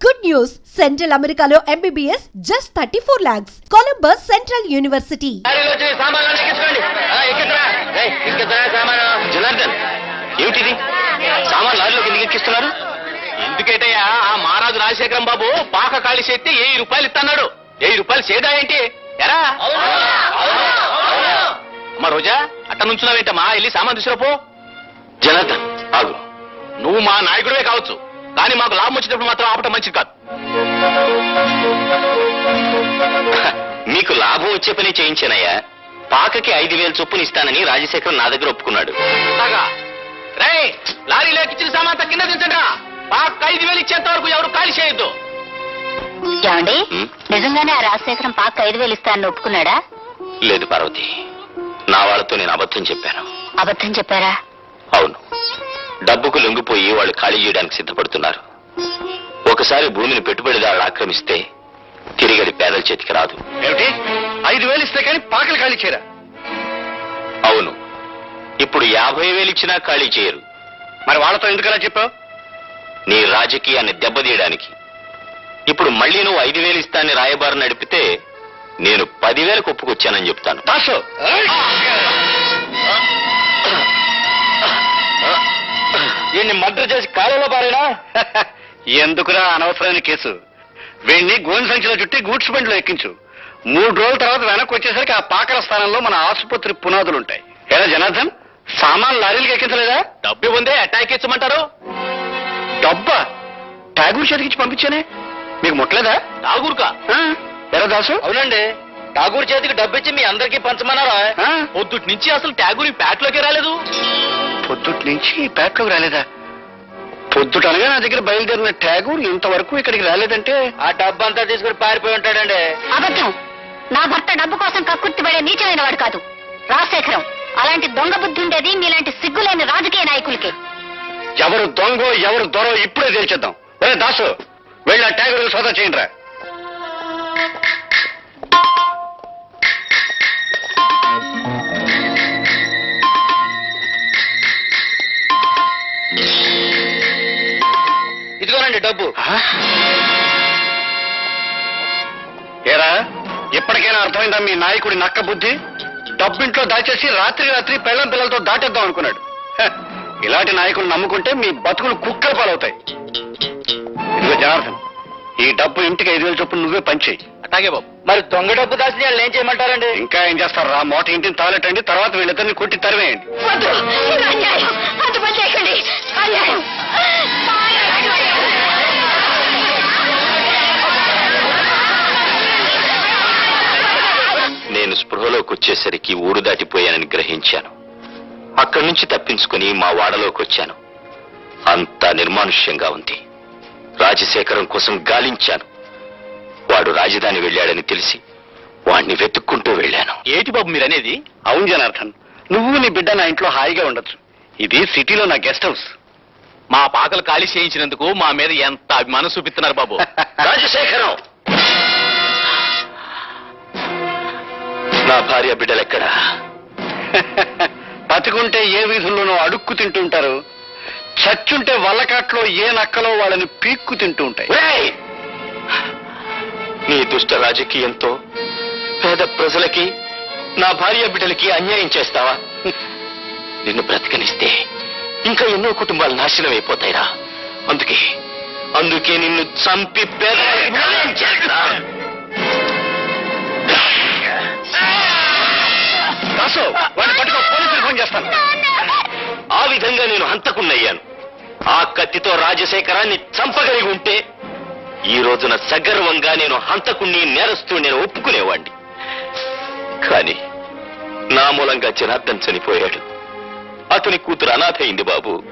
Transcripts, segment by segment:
Good news! Central Americano MBBS just 34 lakhs. Columbus Central University. లారీలో వచ్చి సామాన్లు ఏమిటిది? సామాన్ ఎక్కిస్తున్నారు? ఎందుకేటయ్యా ఆ మహారాజు రాజశేఖరం బాబు పాక ఖాళీ చేస్తే ఏ రూపాయలు ఇస్తున్నాడు ఏ రూపాయలు చేదా ఏంటి? ఎరా? అమ్మ రోజా అట్ట నుంచున్నావేంటమ్మా? వెళ్ళి సామాన్ తీసుకురాపో జనార్దన్ ఆగు. నువ్వు మా నాయకుడివే కావచ్చు. కానీ మాకు లాభం వచ్చేటప్పుడు మాత్రం ఆపటం మంచిది కాదు. మీకు లాభం వచ్చే పని చేయించానయ్యా. పాకకి ఐదు వేలు చొప్పున ఇస్తానని రాజశేఖర్ నా దగ్గర ఒప్పుకున్నాడు. రే లారీ లేకిచ్చిన సామాన్ కింద దించండి పాక ఐదు వేలు ఇచ్చేంత వరకు ఎవరు ఖాళీ చేయొద్దు. ఏమండి? నిజంగానే ఆ రాజశేఖరం పాక ఐదు వేలు ఇస్తానని ఒప్పుకున్నాడా? లేదు పార్వతి. నా వాళ్ళతో నేను అబద్ధం చెప్పాను. అబద్ధం చెప్పారా? అవును. డబ్బుకు లొంగిపోయి వాళ్ళు ఖాళీ చేయడానికి సిద్ధపడుతున్నారు. ఒకసారి భూమిని పెట్టుబడిదారులు ఆక్రమిస్తే తిరిగడి పేదల చేతికి రాదు. ఏమిటి? ఐదు వేలు ఇస్తే కానీ పాకలు ఖాళీ చేయరా? అవును. ఇప్పుడు యాభై వేలు ఇచ్చినా ఖాళీ చేయరు. మరి వాళ్ళతో ఎందుకలా చెప్పావు? నీ రాజకీయాన్ని దెబ్బతీయడానికి. ఇప్పుడు మళ్ళీ నువ్వు ఐదు వేలు ఇస్తానని రాయబారు నడిపితే నేను పదివేలకు ఒప్పుకొచ్చానని చెప్తాను. ఈయన్ని మర్డర్ చేసి కాలంలో పారేనా? ఎందుకురా అనవసరమైన కేసు? వీడిని గోని సంచిలో చుట్టి గూడ్స్ బండిలో ఎక్కించు. మూడు రోజుల తర్వాత వెనక్కి వచ్చేసరికి ఆ పాకల స్థానంలో మన ఆసుపత్రి పునాదులు ఉంటాయి ఎలా జనార్దన్? సామాన్ లారీలకు ఎక్కించలేదా? డబ్బు ఉందే అటాక్ ఇచ్చమంటారు. డబ్బా? ట్యాగూర్ చేతికిచ్చి పంపించానే? మీకు ముట్టలేదా? ఠాగూర్కా? ఎరా దాసు? అవునండి. ఠాగూర్ చేతికి డబ్బు ఇచ్చి మీ అందరికీ పంచమన్నారా? పొద్దుటి నుంచి అసలు ఠాగూర్ ఈ ప్యాట్లోకి రాలేదు. పొద్దుటి నుంచి పేటలోకి రాలేదా? పొద్దుట అనగా నా దగ్గర బయలుదేరిన ట్యాగూర్ ఇంతవరకు ఇక్కడికి రాలేదంటే ఆ డబ్బు అంతా తీసుకుని పారిపోయి ఉంటాడండి. అబద్ధం. నా భర్త డబ్బు కోసం కక్కుర్తి పడే నీచమైన వాడు కాదు. రాజశేఖరం అలాంటి దొంగ బుద్ధి ఉండేది మీలాంటి సిగ్గులేని రాజకీయ నాయకులకి. ఎవరు దొంగో ఎవరు దొరో ఇప్పుడే తేల్చేద్దాం ఒరే దాసు వెళ్ళి ఆ ట్యాగూర్ సోదా చేయండి రా డబ్బు. ఏరా ఇప్పటికైనా అర్థమైందా మీ నాయకుడి నక్క బుద్ధి? డబ్బింట్లో దాచేసి రాత్రి రాత్రి పెళ్ళం పిల్లలతో దాటేద్దాం అనుకున్నాడు. ఇలాంటి నాయకులు నమ్ముకుంటే మీ బతుకులు కుక్కల పాలవుతాయి. ఇదిగో జనార్దన్ ఈ డబ్బు ఇంటికి ఐదు వేల చొప్పున నువ్వే పంచేయి అట్లాగే బాబు. మరి దొంగ డబ్బు దాచిన వాళ్ళు ఏం చేయమంటారండి? ఇంకా ఏం చేస్తారు? రా మోట ఇంటిని తాలెట్టండి తర్వాత వీళ్ళిద్దరిని కొట్టి తరివేయండి వద్దు ఇది అన్యాయం అంత పని చేయకండి అన్యాయం నేను స్పృహలోకి వచ్చేసరికి ఊరు దాటిపోయానని గ్రహించాను. అక్కడి నుంచి తప్పించుకుని మా వాడలోకి వచ్చాను అంతా నిర్మానుష్యంగా ఉంది. రాజశేఖరం కోసం గాలించాను. వాడు రాజధాని వెళ్ళాడని తెలిసి వాణ్ణి వెతుక్కుంటూ వెళ్ళాను. ఏటి బాబు మీరనేది? అవును జనార్దన్. నువ్వు నీ బిడ్డ నా ఇంట్లో హాయిగా ఉండొచ్చు. ఇది సిటీలో నా గెస్ట్ హౌస్. మా పాకలు ఖాళీ చేయించినందుకు మా మీద ఎంత అభిమానం చూపిస్తున్నారు బాబు? రాజశేఖరం! నా భార్య బిడ్డలెక్కడా? బతికుంటే ఏ వీధుల్లోనో అడుక్కు తింటుంటారు. చచ్చుంటే వల్లకాట్లో ఏ నక్కలో వాళ్ళని పీక్కు తింటూ ఉంటాయి నీ దుష్ట రాజకీయంతో పేద ప్రజలకి నా భార్య బిడ్డలకి అన్యాయం చేస్తావా? నిన్ను బ్రతకనిస్తే ఇంకా ఎన్నో కుటుంబాలు నాశనం అయిపోతాయిరా. అందుకే అందుకే నిన్ను చంపి పేద దాసు వాడిని పట్టుకో. పోలీసులు ఫోన్ చేస్తాను ఆ విధంగా నేను హంతకున్నయ్యాను ఆ కత్తితో రాజశేఖరాన్ని చంపగలిగి ఉంటే ఈ రోజున సగర్వంగా నేను హంతకుణ్ణి నేరస్తూ నేను ఒప్పుకునేవాణ్ణి. కానీ నా మూలంగా జనార్దన్ చనిపోయాడు. అతని కూతురు అనాథ అయింది బాబు.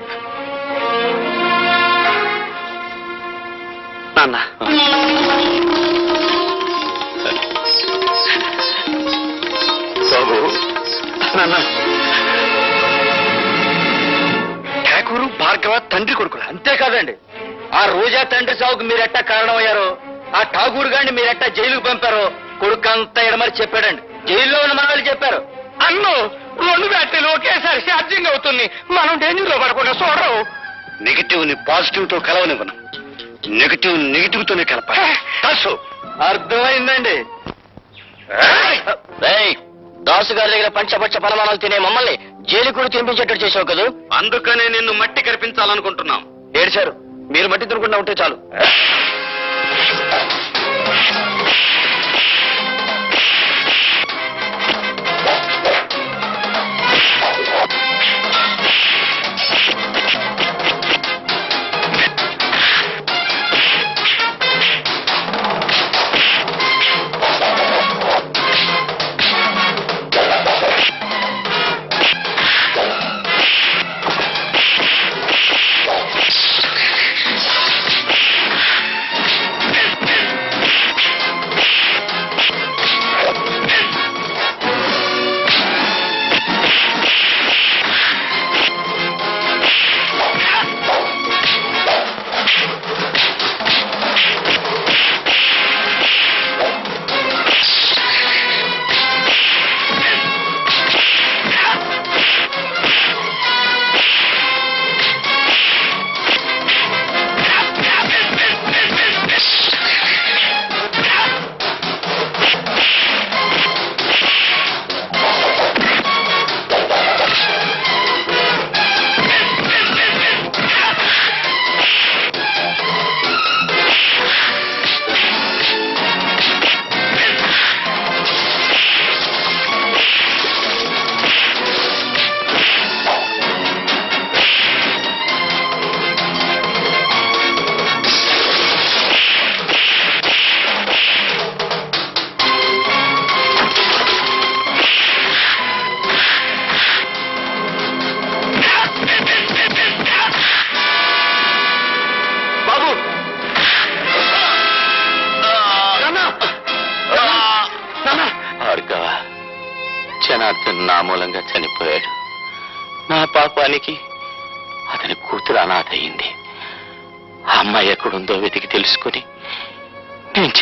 నాన్న. నాన్న. ఠాకూరు భార్గవ తండ్రి కొడుకులు. అంతేకాదండి. ఆ రోజా తండ్రి సాగుకు మీరెట్టా కారణమయ్యారో ఆ ఠాగూర్ గారిని మీరెట్టా జైలుకు పంపారో కొడుకు అంతా ఎడమరి చెప్పాడండి. జైల్లో ఉన్న మనవాళ్ళు చెప్పారు. అన్ను రెండు బ్యాటరీలు ఒకేసారి ఛార్జింగ్ అవుతుంది. మనం డేంజర్లో పడకుండా చూడరు. నెగిటివ్ని పాజిటివ్తో కలవనివ్వను నెగిటివ్ నెగిటివ్ తోనే కలపాలి అర్థమైందండి దాసు గారి దగ్గర పంచపచ్చ పరమాణాలు తినే మమ్మల్ని జైలు కూడా తినిపించేటట్టు చేసావు కదూ? అందుకనే నిన్ను మట్టి కనిపించాలనుకుంటున్నాం ఏడిచారు. మీరు మట్టి తినకుండా ఉంటే చాలు.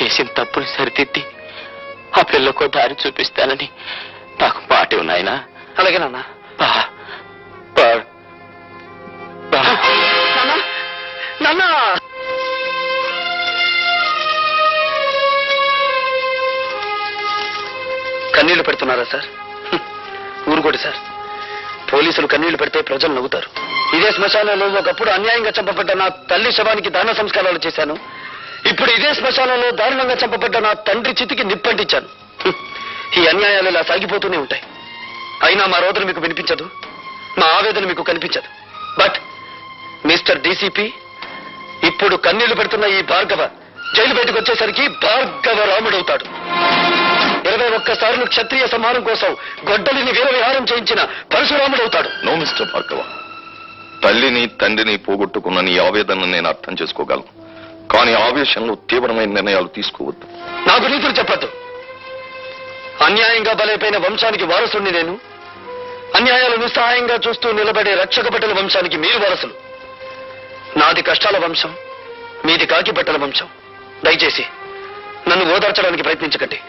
చేసిన తప్పుని సరిదిద్ది ఆ పిల్లకు దారి చూపిస్తానని నాకు మాట ఉన్నాయన అలాగే నాన్న. నాన్న కన్నీళ్ళు పెడుతున్నారా సార్. ఊరుకోటి సార్. పోలీసులు కన్నీళ్ళు పెడితే ప్రజలు నవ్వుతారు. ఇదే శ్మశానంలో ఒకప్పుడు అన్యాయంగా చంపబడ్డ నా తల్లి శవానికి దాన సంస్కారాలు చేశాను. ఇప్పుడు ఇదే శ్మశానంలో దారుణంగా చంపబడ్డ నా తండ్రి చితికి నిప్పంటించాను. ఈ అన్యాయాలు ఇలా సాగిపోతూనే ఉంటాయి. అయినా మా రోదన మీకు వినిపించదు మా ఆవేదన మీకు కనిపించదు. బట్ మిస్టర్ డీసీపీ ఇప్పుడు కన్నీళ్ళు పెడుతున్న ఈ భార్గవ జైలు బయటకు వచ్చేసరికి భార్గవ రాముడవుతాడు. ఇరవై ఒక్కసార్లు క్షత్రియ సమానం కోసం గొడ్డలిని వీర విహారం చేయించిన పరశురాముడవుతాడు. No mister Bhargava. తల్లిని తండ్రిని పోగొట్టుకున్న నీ ఆవేదనను నేను అర్థం చేసుకోగలను. కానీ ఆవేశంలో తీవ్రమైన నిర్ణయాలు తీసుకోవద్దు. నాకు నీతులు చెప్పద్దు. అన్యాయంగా బలైపోయిన వంశానికి వారసుని నేను. అన్యాయాలు నిస్సహాయంగా చూస్తూ నిలబడే రక్షక బట్టల వంశానికి మీరు వారసులు. నాది కష్టాల వంశం మీది కాకి బట్టల వంశం. దయచేసి నన్ను ఓదార్చడానికి ప్రయత్నించకండి.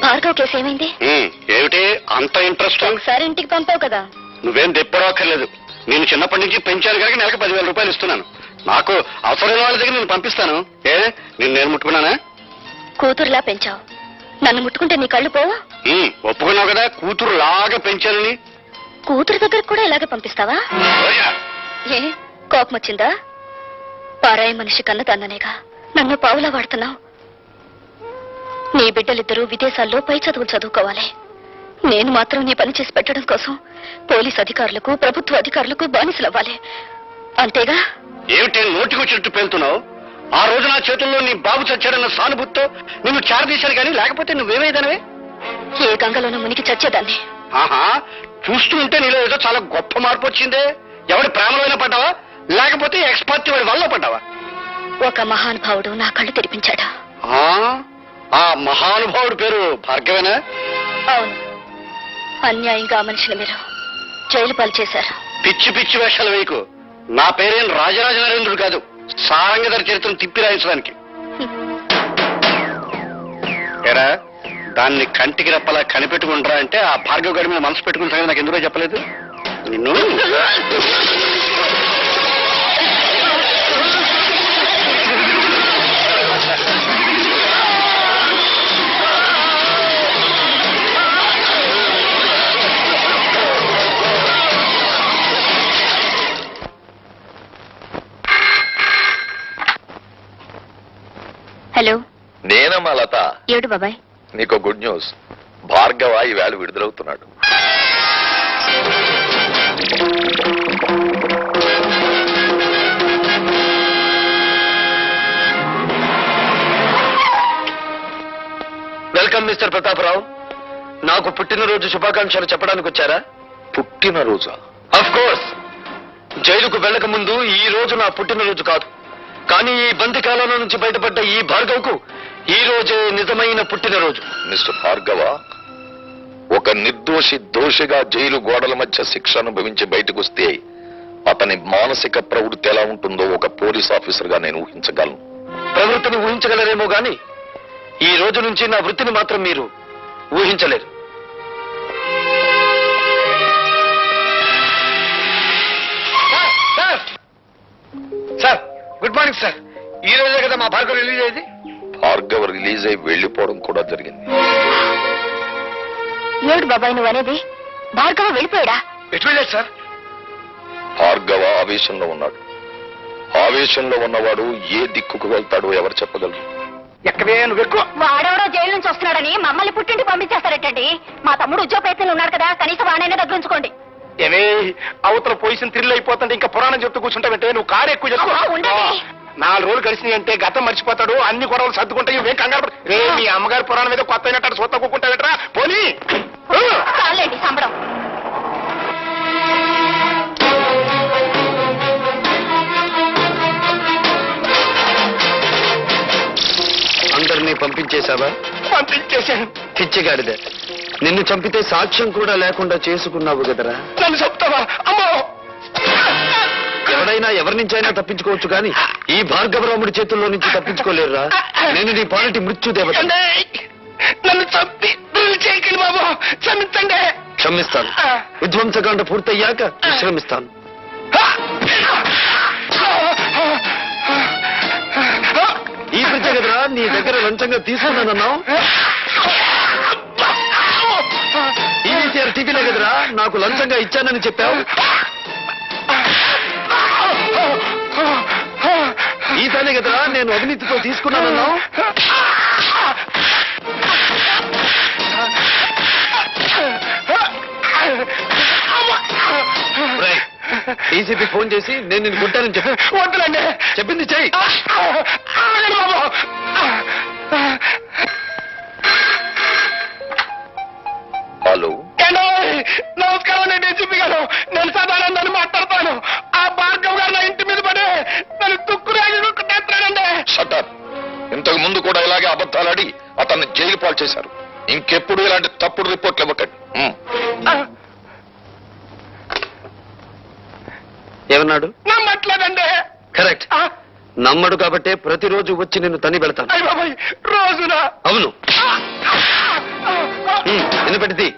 భార్గవ్ కేసు ఏమైంది? ఏమిటి? అంత ఇంట్రెస్ట్ ఒకసారి ఇంటికి పంపావు కదా. నువ్వేం దెప్పడక్కర్లేదు నేను చిన్నప్పటి నుంచి పెంచాను కనుక నెలకు పదివేల రూపాయలు ఇస్తున్నాను. నాకు అవసరమైన వాళ్ళ దగ్గర నేను పంపిస్తాను. ఏ నిన్ను నేను ముట్టుకున్నానా? కూతురులా పెంచావు. నన్ను ముట్టుకుంటే నీ కళ్ళు పోవా? ఒప్పుకున్నావు కదా కూతురు లాగా పెంచానని. కూతురు దగ్గరకు కూడా ఇలాగే పంపిస్తావా? ఏ కోపం వచ్చిందా పారాయి మనిషి కన్న తన్ననేగా నన్ను పావులా వాడుతున్నావు. నీ బిడ్డలిద్దరూ విదేశాల్లో పై చదువులు చదువుకోవాలి. నేను మాత్రం నీ పని చేసి పెట్టడం కోసం పోలీస్ అధికారులకు ప్రభుత్వ అధికారులకు బానిసలవ్వాలి. అంతేగా? ఏమిటి నోటికొచ్చినట్టు పేలుతున్నావు? ఆ రోజు నా చేతుల్లో నీ బాబు చచ్చాడన్న సానుభూతితో నిన్ను చేరదీశాను కానీ లేకపోతే నువ్వేమైదానవే? ఏ గంగలోనూ మునిగి చచ్చేదాన్ని. ఆహా చూస్తూ ఉంటే నీలో ఏదో చాలా గొప్ప మార్పు వచ్చిందే. ఎవడి ప్రేమలోనే పడ్డావా? లేకపోతే ఎక్స్పర్ట్ వాడి వల్ల పడ్డావా? ఒక మహానుభావుడు నా కళ్ళు తెరిపించాడు. ఆ, ఆ మహానుభావుడి పేరు భార్గవేనా? అవును. అన్యాయంగా ఆ మనిషిని మీరు. జైలు పాలు చేశారు. పిచ్చి పిచ్చి వేషాలు వేయకు. నా పేరేం రాజరాజ నరేంద్రుడు కాదు. సారంగధర చరిత్రను తిప్పి రాయించడానికి. ఎరా దాన్ని కంటికి రెప్పలా కనిపెట్టుకుంటారా అంటే ఆ భార్గవ గడి మీద మనసు పెట్టుకున్న సంగతి నాకు ఎందుకో చెప్పలేదు? నిన్ను? నేనమ్మా లత ఏడు బాబాయ్? నీకు గుడ్ న్యూస్. భార్గవ ఈవేళ విడుదలవుతున్నాడు. Welcome mister Pratap Rao. నాకు పుట్టినరోజు శుభాకాంక్షలు చెప్పడానికి వచ్చారా? పుట్టినరోజా? అఫ్ కోర్స్ జైలుకు వెళ్ళక ముందు ఈ రోజు నా పుట్టినరోజు కాదు. కానీ ఈ బంది కాలంలో నుంచి బయటపడ్డ ఈ భార్గవ్కు ఈ రోజే నిజమైన పుట్టినరోజు. మిస్టర్ భార్గవ ఒక నిర్దోషి దోషిగా జైలు గోడల మధ్య శిక్ష అనుభవించి బయటకు వస్తే అతని మానసిక ప్రవృత్తి ఎలా ఉంటుందో ఒక పోలీస్ ఆఫీసర్గా నేను ఊహించగలను. ప్రవృత్తిని ఊహించగలరేమో గాని ఈ రోజు నుంచి నా వృత్తిని మాత్రం మీరు ఊహించలేరు. Sir! Sir! Good morning sir. ఈ రోజే కదా మా భార్గవ్ రిలీజ్ అయ్యేది? భార్గవ రిలీజ్ అయి వెళ్ళిపోవడం కూడా జరిగింది. ఏడు బాబాయ్ నువ్వు అనేది? భార్గవ వెళ్ళిపోయాడా? ఎటు వెళ్ళాడు సార్? భార్గవ ఆవేశంలో ఉన్నాడు. ఆవేశంలో ఉన్నవాడు ఏ దిక్కుకు వెళ్తాడో ఎవరు చెప్పగలరు? ఎక్కడే నువ్వు ఎక్కువ. వాడెవడో జైలు నుంచి వస్తున్నాడని మమ్మల్ని పుట్టింటి పంపించేస్తారటండి? మా తమ్ముడు ఉద్యోగ ప్రయత్నంలో ఉన్నాడు కదా కనీసం వాడైనా దగ్గర ఉంచుకోండి ఏమే అవతల పొజిషన్ థ్రిల్ అయిపోతుంటే ఇంకా పురాణం చెప్తూ కూర్చుంటావంటే నువ్వు కారు ఎక్కువ ఉండండి. నాలుగు రోజులు కలిసినాయి అంటే గతం మర్చిపోతాడు అన్ని గొడవలు సర్దుకుంటాయి ఇవేం కంగారు రే మీ అమ్మగారి పురాణం మీద కొత్త అయినట్టు సొత్త కూకుంటావేట్రా పోనీ. చాలండి సంబడం అందరినీ పంపించేశావా? పంపించేశాను. పిచ్చిగాడిదే. నిన్ను చంపితే సాక్ష్యం కూడా లేకుండా చేసుకున్నావు కదరా? నన్ను చెప్తావా? అమ్మో! ఎవరైనా ఎవరి నుంచైనా తప్పించుకోవచ్చు కానీ ఈ భార్గవరాముడి చేతుల్లో నుంచి తప్పించుకోలేరురా. నేను నీ పాలిటి మృత్యు దేవత నన్ను చంపి చేయకండి బాబు. క్షమించండి. క్షమిస్తాను. విధ్వంసకాండ పూర్తయ్యాక విశ్రమిస్తాను. ఈ ప్రత్యేక కదరా నీ దగ్గర లంచంగా తీసుకున్నానన్నావు? ఈవీసీఆర్ టీవీలో కదరా? నాకు లంచంగా ఇచ్చానని చెప్పావు. ఈసారి కదరా నేను అవినీతితో తీసుకున్నానన్నావు. డీసీపీ ఫోన్ చేసి నేను నిన్ను కొట్టానని చెప్పి. వద్దులండి. చెప్పింది చెయ్యి. అతన్ని జైలు పాలు చేశారు. ఇంకెప్పుడు ఇలాంటి తప్పుడు రిపోర్ట్లు ఇవ్వకండి. ఏమన్నాడు? నమ్మట్లేదండి. కరెక్ట్. నమ్మడు కాబట్టే ప్రతిరోజు వచ్చి నిన్ను తని పెడతాను. రోజున? అవును. ఎన్ని పెట్టింది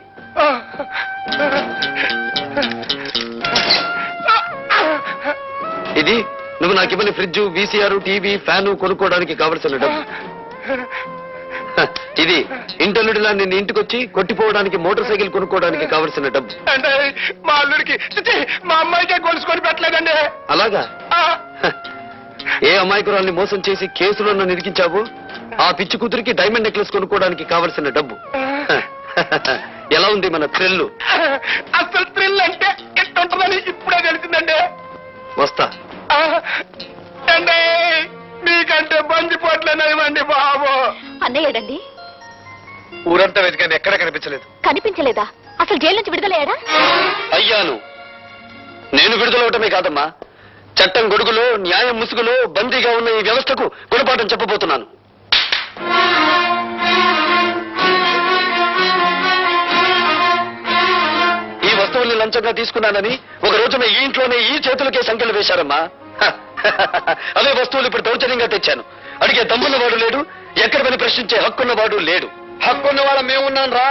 ఇది నువ్వు నాకు ఇవ్వని ఫ్రిడ్జ్ వీసీఆర్ టీవీ ఫ్యాను కొనుక్కోవడానికి కావలసిన డబ్బు. ఇది ఇంటర్నెట్లా నిన్ను ఇంటికొచ్చి కొట్టిపోవడానికి మోటార్ సైకిల్ కొనుక్కోవడానికి కావలసిన డబ్బు. అంటే మా అల్లుడికి చిచి, మా అమ్మాయికే గొలుసుకొని పెట్టలేదండి. అలాగా? ఆ, ఏ అమాయకురాల్ని మోసం చేసి కేసులో నన్ను ఇరికించావు ఆ పిచ్చి కూతురికి డైమండ్ నెక్లెస్ కొనుక్కోవడానికి కావలసిన డబ్బు. ఎలా ఉంది మన థ్రిల్లు అసలు థ్రిల్ అంటే ఎట్టుంటుందని ఇప్పుడే తెలిసిందండి. వస్తా. ఆ, అంటే మీకంటే బందిపోట్లేనివ్వండి బాబు. అన్నయ్యడండి. ఊరంతా వెతికాను ఎక్కడ కనిపించలేదు. కనిపించలేదా? అసలు జైలు నుంచి విడుదలయ్యాడా? అయ్యాను. నేను విడుదలవటమే కాదమ్మా. చట్టం గొడుగులో న్యాయం ముసుగులో బందీగా ఉన్న ఈ వ్యవస్థకు గుణపాఠం చెప్పబోతున్నాను. ఈ వస్తువుల్ని లంచంగా తీసుకున్నానని ఒక రోజున ఈ ఇంట్లోనే ఈ చేతులకే సంఖ్యలు వేశారమ్మా. అవే వస్తువులు ఇప్పుడు దౌర్జన్యంగా తెచ్చాను. అడిగే దమ్మున్నవాడు లేడు ఎక్కడ పని ప్రశ్నించే హక్కున్నవాడు లేడు. హక్కున్న వాళ్ళ మేమున్నాను రా.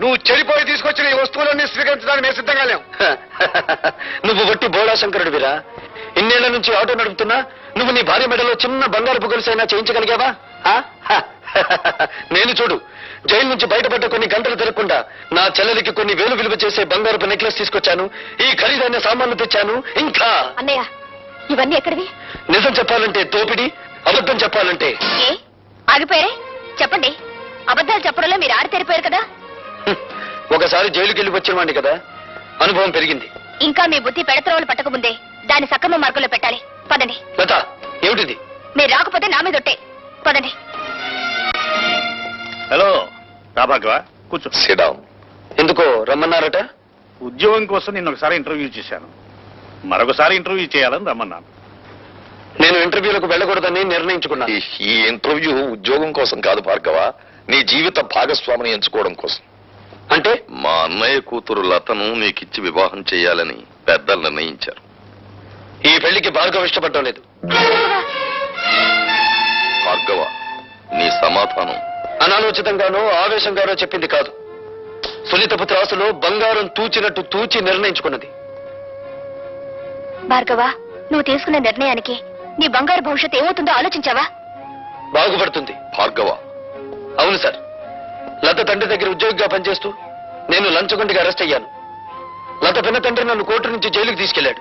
నువ్వు చెడిపోయి తీసుకొచ్చిన ఈ వస్తువులన్నీ స్వీకరించడానికి మేము సిద్ధంగా లేం. నువ్వు వట్టి బోడా శంకరుడివిరా ఇన్నేళ్ళ నుంచి ఆటో నడుపుతున్నా నువ్వు నీ భార్య మెడలో చిన్న బంగారు గొలుసైనా చేయించగలిగావా. నేను చూడు జైలు నుంచి బయటపడ్డ కొన్ని గంటలు తిరగకుండా నా చెల్లెలికి కొన్ని వేలు విలువ చేసే బంగారపు నెక్లెస్ తీసుకొచ్చాను ఈ ఖరీదైన సామాన్లు తెచ్చాను ఇంకా. అన్నయ్య ఇవన్నీ ఎక్కడివి? నిజం చెప్పాలంటే దోపిడి అబద్ధం చెప్పాలంటే. ఏ? ఆగిపోయారే? చెప్పండి. అబద్ధాలు చెప్పడంలో మీరు ఆడి తెరిపోయారు కదా? హ్మ్. ఒకసారి జైలుకి వెళ్ళి వచ్చినవాడిని కదా అనుభవం పెరిగింది. ఇంకా మీ బుద్ధి పెడత్రోవలు పట్టకముందే దాన్ని సక్రమ మార్గంలో పెట్టాలి. పదండి. లత ఏమిటిది? మీరు రాకపోతే నా మీద ఒట్టే. పదండి. హలో రాభాగవ కూర్చో. సిడాం ఎందుకో రమ్మన్నారట? ఉద్యోగం కోసం నిన్న ఒకసారి ఇంటర్వ్యూ చేశాను. మరొకసారి ఇంటర్వ్యూ చేయాలని రమ్మన్నాను. నేను ఇంటర్వ్యూలకు వెళ్ళకూడదని నిర్ణయించుకున్నాను. ఈ- ఇంటర్వ్యూ ఉద్యోగం కోసం కాదు భార్గవ. నీ జీవిత భాగస్వామిని ఎంచుకోవడం కోసం. అంటే? మా అన్నయ్య కూతురు లతను నీకిచ్చి వివాహం చేయాలని పెద్దలు నిర్ణయించారు. ఈ పెళ్ళికి భార్గవ ఇష్టపడటం లేదు. భార్గవ నీ సమాధానం. అనాలోచితంగానో ఆవేశంగానో చెప్పింది కాదు. సునీతపు త్రాసులో బంగారం తూచినట్టు తూచి నిర్ణయించుకున్నది. భార్గవ నువ్వు తీసుకున్న నిర్ణయానికి నీ బంగారు భవిష్యత్తు ఏమవుతుందో ఆలోచించావా? బాగుపడుతుంది భార్గవ. అవును సార్. లత తండ్రి దగ్గర ఉద్యోగిగా పనిచేస్తూ నేను లంచగొండిగా అరెస్ట్ అయ్యాను. లత పిన్న తండ్రి నన్ను కోర్టు నుంచి జైలుకి తీసుకెళ్ళాడు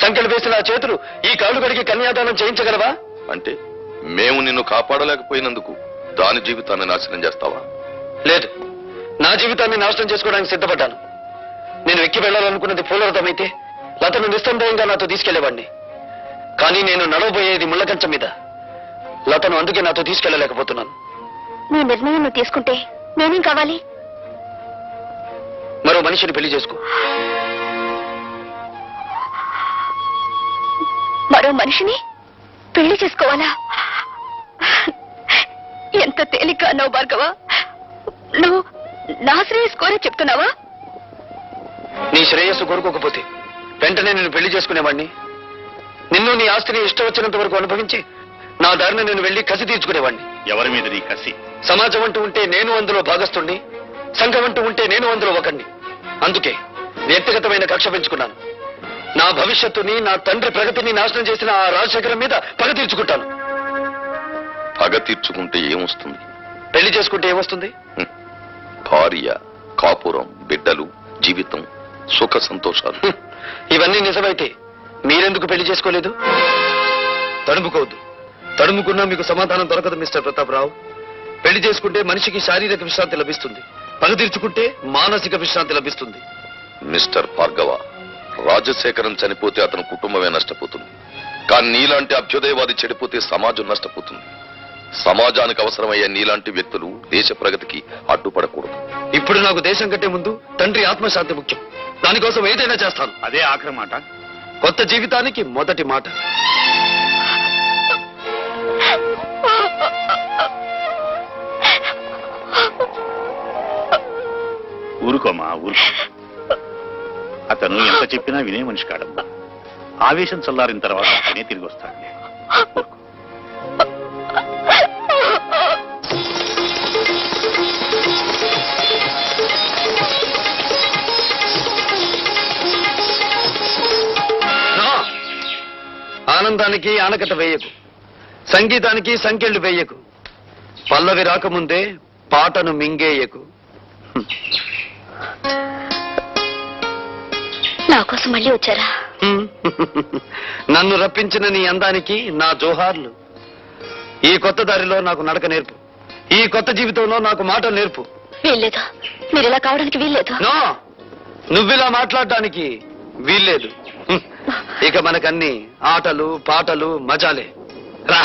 సంఖ్యలు వేసిన ఆ చేతులు ఈ కాళ్ళు కడిగి కన్యాదానం చేయించగలవా? అంటే మేము నిన్ను కాపాడలేకపోయినందుకు దాని జీవితాన్ని నాశనం చేస్తావా? లేదు. నా జీవితాన్ని నాశనం చేసుకోవడానికి సిద్ధపడ్డాను. నేను ఎక్కి వెళ్ళాలనుకున్నది పూలరథమైతే లతను నిస్సందేహంగా నాతో తీసుకెళ్ళేవాడిని. కానీ నేను నడవబోయేది ముళ్ళకంచం మీద. లతను అందుకే నాతో తీసుకెళ్ళలేకపోతున్నాను. నీ నిర్ణయం నువ్వు తీసుకుంటే నేనేం కావాలి? మరో మనిషిని పెళ్ళి చేసుకో. మరో మనిషిని పెళ్ళి చేసుకోవాలా? ఎంత తేలిక అన్నావు భార్గవ? నువ్వు నా శ్రేయస్ కోరే చెప్తున్నావా? నీ శ్రేయస్సు కోరుకోకపోతే వెంటనే నేను పెళ్ళి చేసుకునేవాడిని నిన్ను నీ ఆస్తిని ఇష్టం వచ్చినంత వరకు అనుభవించి నా దారిని నేను వెళ్ళి కసి తీర్చుకునేవాడిని ఎవరి మీద నీ కసి? సమాజం అంటూ ఉంటే నేను అందులో భాగస్తుణ్ణి సంఘం అంటూ ఉంటే నేను అందులో ఒకణ్ణి. అందుకే వ్యక్తిగతమైన కక్ష పెంచుకున్నాను. నా భవిష్యత్తుని నా తండ్రి ప్రగతిని నాశనం చేసిన ఆ రాజశేఖరం మీద పగ తీర్చుకుంటాను. పగ తీర్చుకుంటే ఏమొస్తుంది? పెళ్ళి చేసుకుంటే ఏమొస్తుంది. భార్య కాపురం బిడ్డలు జీవితం సుఖ సంతోషాలు. ఇవన్నీ నిజమైతే మీరెందుకు పెళ్ళి చేసుకోలేదు? తడుముకోవద్దు. తడుముకున్నా మీకు సమాధానం దొరకదు మిస్టర్ ప్రతాపరావు. పెళ్ళి చేసుకుంటే మనిషికి శారీరక విశ్రాంతి లభిస్తుంది. పగ తీర్చుకుంటే మానసిక విశ్రాంతి లభిస్తుంది. మిస్టర్ భార్గవ రాజశేఖరం చనిపోతే అతని కుటుంబమే నష్టపోతుంది. కానీ నీలాంటి అభ్యుదయవాది చెడిపోతే సమాజం నష్టపోతుంది. సమాజానికి అవసరమయ్యే నీలాంటి వ్యక్తులు దేశ ప్రగతికి అడ్డుపడకూడదు. ఇప్పుడు నాకు దేశం కంటే ముందు తండ్రి ఆత్మశాంతి ముఖ్యం. దానికోసం ఏదైనా చేస్తాను. అదే ఆఖరి మాట. కొత్త జీవితానికి మొదటి మాట. ఊరుకోమా ఊరుకో. అతను ఎంత చెప్పినా వినే మనిషి కాడమ్మా. ఆవేశం చల్లారిన తర్వాత అతనే తిరిగి వస్తాడు ఆనందానికి ఆనకట్ట వేయకు. సంగీతానికి సంకెళ్ళు వేయకు. పల్లవి రాకముందే పాటను మింగేయకు. నా కోసం మళ్ళీ వచ్చారా. నన్ను రప్పించిన నీ అందానికి నా జోహార్లు. ఈ కొత్త దారిలో నాకు నడక నేర్పు. ఈ కొత్త జీవితంలో నాకు మాట నేర్పు. వీల్లేదు. మీరు ఇలా కావడానికి వీల్లేదు. నో! నువ్విలా మాట్లాడడానికి వీల్లేదు. ఇక మనకన్ని ఆటలు పాటలు మజాలే రా